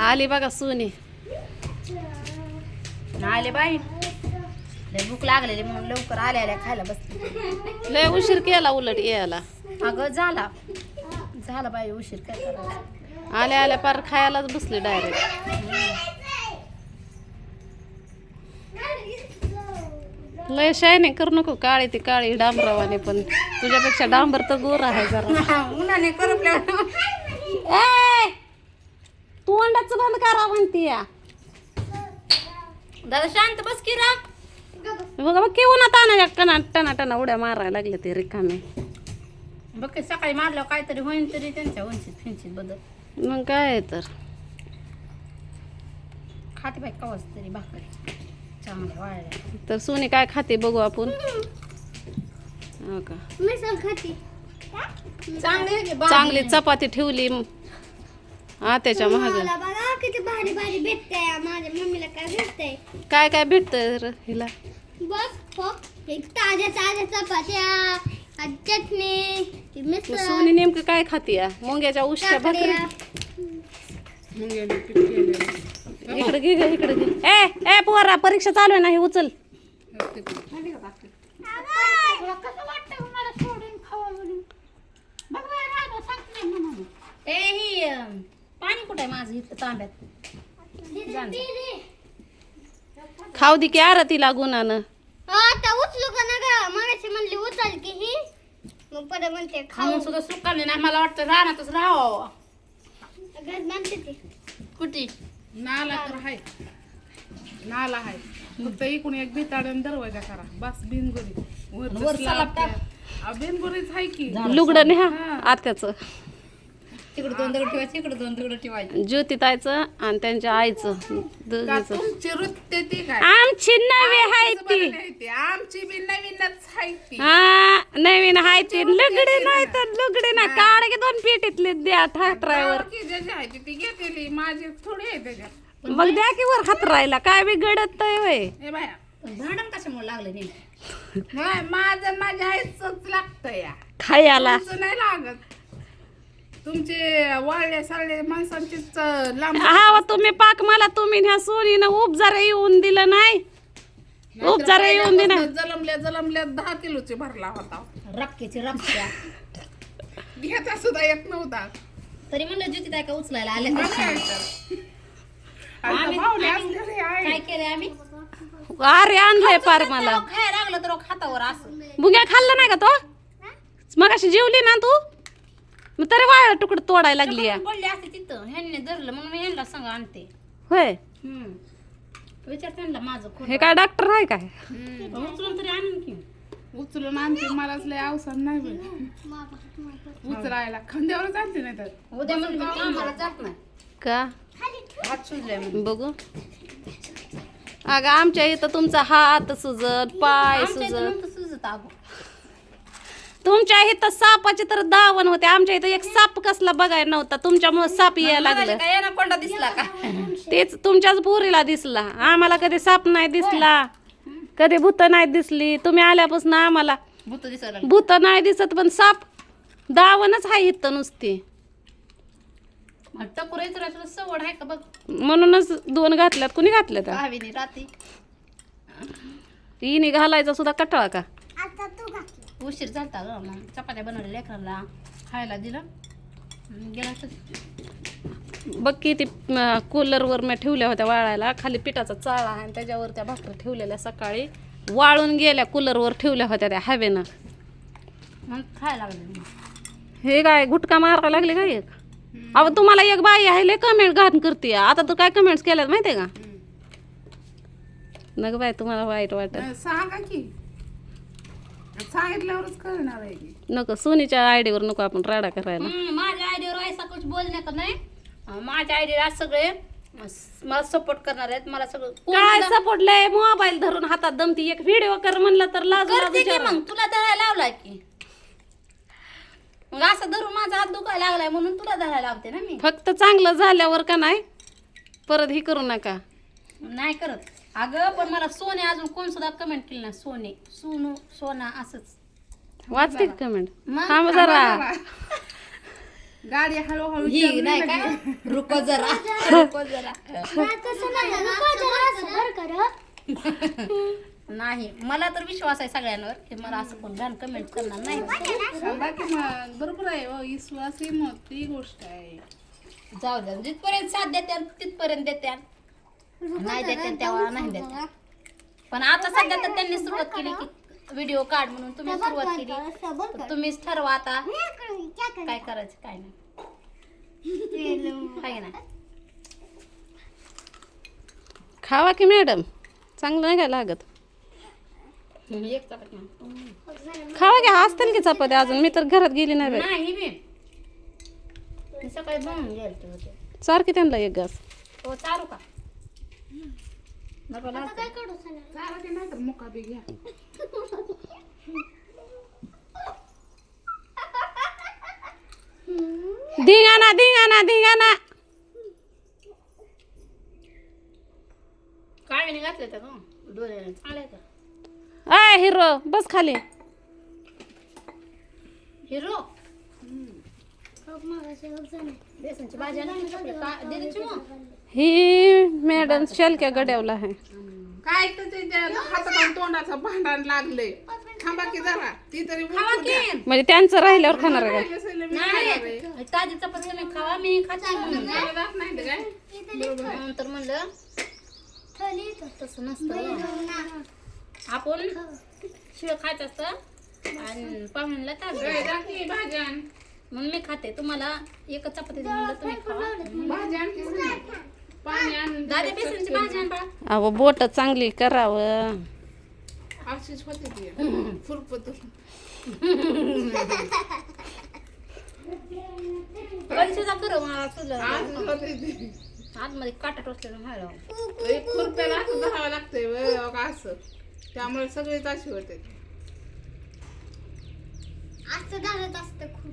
आली बघा सोनी. आले बाई. लय भूक लागलेली म्हणून लवकर आल्या आल्या खायला बसले. लय उशीर केला उलट यायला. अगं झाला. झाला बाई उशीर काय करायचं? आल्या आल्या पार खायलाच बसले डायरेक्ट लय शायनिंग करू नको काळी ती काळी डांबरावाने पण. तुझ्यापेक्षा डांबर तर गोर आहे जरा. उन्हाने ए! तोंडाच बंद करा म्हणती या. दादा शांत बस की रा बघा बघ केव्हा ना ताना टना टना टना उड्या मारायला लागले ते रिकामे. बघ की सकाळी मारल्यावर काहीतरी होईन तरी त्यांच्या उंचीत फिंचीत बदल. मग काय आहे तर? खाते बाई कवच तरी भाकरी. तर सोनी काय खाते बघू आपण. हो का? चांगली चपाती ठेवली. आत्याच्या महाग मला बघा किती भारी भारी भेटतंय माझ्या मम्मीला काय भेटतंय? काय काय भेटतंय हिला? बस हो. एक ताज्या ताज्या चपात्या आज चटणी ती मिसळ. सोनी नेमकं काय खाते या मुंग्याच्या उशच्या भाकरी. इकडे घे ग इकडे घे. ए ए पोरा परीक्षा चालू आहे ना हे उचल. ए ही अं, पाणी कुठे माझं इथं तांब्यात? जाण. खाऊ दे की आरतीला गुणानं आता उचलू का ना ग मगाशी म्हणली उचल की ही. मग परत म्हणते खाऊ. खाऊन सुद्धा सुकाले नाही मला वाटतं रानातच राहावं. घर म्हणते ते. कुठे? नाला तर आहे. नाला आहे. फक्त इकडून एक भिताडून दरवाजा करा. बस बिनगुरी. वर वर सलाप टाक. बिनगुरीच आहे की? लुगडं न्या आत्याचं. तिकडे दोन दगड ठेवायचे इकडे दोन दगड ठेवायचे. ज्योतिताईचं आणि त्यांच्या आईचं. का दोघीचं तुमची वृत्ती ती काय? आमची नवी हाय ती. आमची बी नवीनच ती. हा नवीन हाय ती. लुगडे नाही तर लुगडे नाही. काढ की दोन पेटीतले द्या ठाकरायवर की ज्याची आहे ती ती घेतलेली माझी थोडी आहे त्याच्यात. मग द्या की वर हातरायला. काय बी गडत वय ए बाया. पण भांडण कशामुळे लागले नाही नाही माझं माझ्या आईचंच लागतं या. खायला. तुमचं नाही लागत. तुमचे वाळले साळले माणसांचीच लांब हा तुम्ही पाक मला तुम्ही ह्या सोनीनं उपजारे येऊन दिलं नाही. उपजारे येऊन दे ना जलमल्या जलमल्या दहा किलोचे भरला होता. रक्क्याची रक्क्या. घेता सुद्धा येत नव्हता. तरी म्हणलं ज्योती काय का उचलायला आले? काय केले आम्ही? अरे आणलंय पार मला. खायला लागलं तर खातावर असं. बुग्या खाल्ला नाही का तो? मग अशी जेवली ना तू? मग तरी वाळ तुकडं तोडायला लागली या. बोलले असते तिथं. ह्यांनी धरलं मग मी ह्यांना सांग आणते. होय. हम्म. विचार त्यांना माझं खोट. हे काय डॉक्टर आहे काय? उचलून तरी आणून की उचलून आणते मलाच लय अवसर नाही. उचलायला. खांद्यावरच आणते नाही तर. उद्या म्हणजे मी कामाला जात नाही का? हात म्हणजे बघू. अगं आमच्या इथं तुमचा हात सुजत पाय आमच्या इथं सुजत. नव्हतं सुजत अगो. तुमच्या इथं सापाचे तर दावण होते. आमच्या इथं एक साप कसला बघायला नव्हता. तुमच्यामुळे साप यायला लागलं. काय कोणता दिसला का? तेच तुमच्याच पुरीला दिसला. आम्हाला कधी साप नाही दिसला. कधी भूत नाही दिसली. तुम्ही आल्यापासून आम्हाला भूत दिसायला लागलं. भूत नाही दिसत पण साप दावणच आहे इथं नुसती. मग टकुर तुला सवड आहे का बघ? म्हणूनच दोन घातल्यात. कुणी घातल्यात? रात्री इनी घालायचा सुद्धा कटाळा का? उशीर झालता ग. मग चपात्या बनवल्या लेकरांना खायला दिलं. गेला तर बघ की ती कूलरवर मी ठेवल्या होत्या वाळायला. खाली पिठाचा चाळा आहे आणि त्याच्यावर त्या भाकरी ठेवलेल्या सकाळी. वाळून गेल्या कूलरवर ठेवल्या होत्या त्या हवेनं. मग खायला लागले हे काय गुटका मारायला लागले काय एक? अहो तुम्हाला एक बाई आहे लय कमेंट घाण करते आता तू काय कमेंट्स केल्यात माहितीये का? नग बाई तुम्हाला वाईट वाटत. सांगा की. सांगितल्यावरच कळणार आहे की. नको सोनीच्या आयडीवर नको आपण राडा करायला. हम्म, माझ्या आयडियावर ऐसा कुछ बोलणे का नाही. अं, माझ्या आयडियावर आज सगळे अं, मला सपोर्ट करणार आहेत. मला सगळं कोण काय लय मोबाईल धरून हातात दमती. एक व्हिडिओ कर म्हणलं तर लाज करते की लाज मग? तुला धरायला लावलाय की. मग असं धरून माझा हात दुखायला लागलाय म्हणून तुला धरायला लावते ना मी. फक्त चांगलं झाल्यावर का नाही? परत ही करू नका. नाही करत. अगं पण मला सोने अजून कोण सुद्धा कमेंट केली ना सोने. सोनू सोना असंच. वाचते कमेंट मग? थांब जरा. गाडी हळूहळू ही नाही. काय रुको जरा. रुको जरा. तसं नाही का मला तर विश्वास आहे सगळ्यांवर की मला असं कोण घाण कमेंट करणार नाही. सांगा की मग. बरोबर आहे हो विश्वास ही मोठी गोष्ट आहे. जाऊ द्या जिथपर्यंत साथ देत्या तिथपर्यंत देत्या नाही देत्या तेव्हा नाही देत्या पण आता सध्या तर त्यांनी सुरुवात केली की व्हिडिओ काढ म्हणून. तुम्ही सुरुवात केली. तर तुम्हीच ठरवा आता. क्या कर? काय करायचं? काय नाही. ना खावा की मॅडम? चांगलं नाही काय लागत? चपाती. खावा की? असतील की चपात्या अजून? मी तर घरात गेली नाही बाई. की त्यांना एक घास. हो चारू का? नको लाजते. काय करू सांगा? चारा की नाही तर मुका बी घ्या. धिंगाणा धिंगाणा धिंगाणा. काय नाही घातलं तर डोळ्याने. चांगले का? आय हिरो बस खाली. हिरो? ही मॅडम शेलक्या गड्यावला आहे. काय तर ते त्या हातात तोंडाचं भांडण लागले थांबा की जरा ती तरी म्हणजे त्यांचं राहिल्यावर खाणार आहे ताजी चपाती खावा मी नंतर म्हणलं. तसं नसतं आपण शिळ खायचं असतं. आणि पाहुण्यांना ताज म्हणून मी खाते. तुम्हाला एकच चपाती तुम्ही खावा भाजी आणखी सांग. पाणी आण. दादी बेसनची भाजी आण बाळा. अहो बोट चांगली करावं. अशीच होते ती. फुरपत करू मला होते ती. आतमध्ये काटा टोचलेलं व्हायला एक खुरप्याला असं धरावं लागतंय वय, हो असं. त्यामुळे सगळेच अशी होते असं धरत असतं खूप.